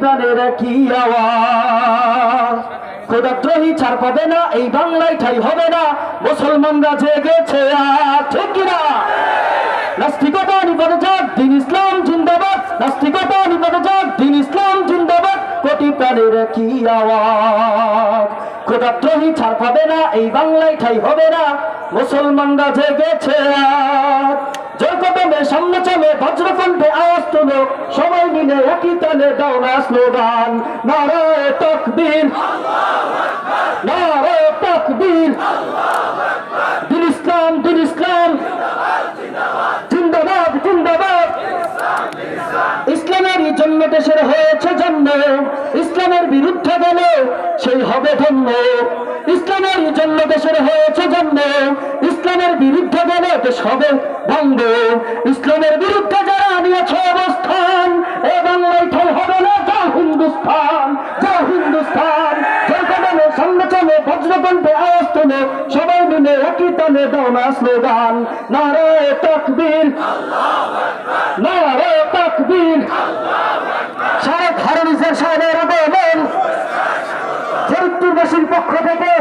প্রাণের কি আওয়াজ। খোদাদ্রোহী ছাড় পাবে না, এই বাংলায় ঠাই হবে না। মুসলমানরা জেগেছে ঠিক কিনা? নাস্তিকতা নিপদ যাক দিন ইসলাম জিন্দাবাদ। নাস্তিকতা নিপদ যাক দিন ইসলাম জিন্দাবাদ। কোটি প্রাণের কি আওয়াজ। খোদাদ্রোহী ছাড় পাবে না, এই বাংলায় ঠাই হবে না। মুসলমানরা জেগেছে জয় কদমে সামনে চলে বজ্রকণ্ঠে তোলো সবাই মিলে একই তালে দাও না স্লোগান। নারায় তকবীর। নারায় তকবীর। দিন ইসলাম দিন ইসলাম। জিন্দাবাদ জিন্দাবাদ। ইসলামের জন্য দেশের হয়েছে জন্ম। ইসলামের বিরুদ্ধে গেলে সেই হবে ধন্য। ইসলামের জন্য দেশের হয়েছে জন্ম। ইসলামের বিরুদ্ধে গেলে দেশ হবে ভঙ্গ। ইসলামের বিরুদ্ধে বজ্রকণ্ঠে আওয়াজ তোলে সবাই মিলে একই তালে দাও না স্লোগান। নারে তকবীর। নারে তকবীর। সারা খারুনিসের সাহেবের আগমন। ফরিদপুরবাসীর পক্ষ থেকে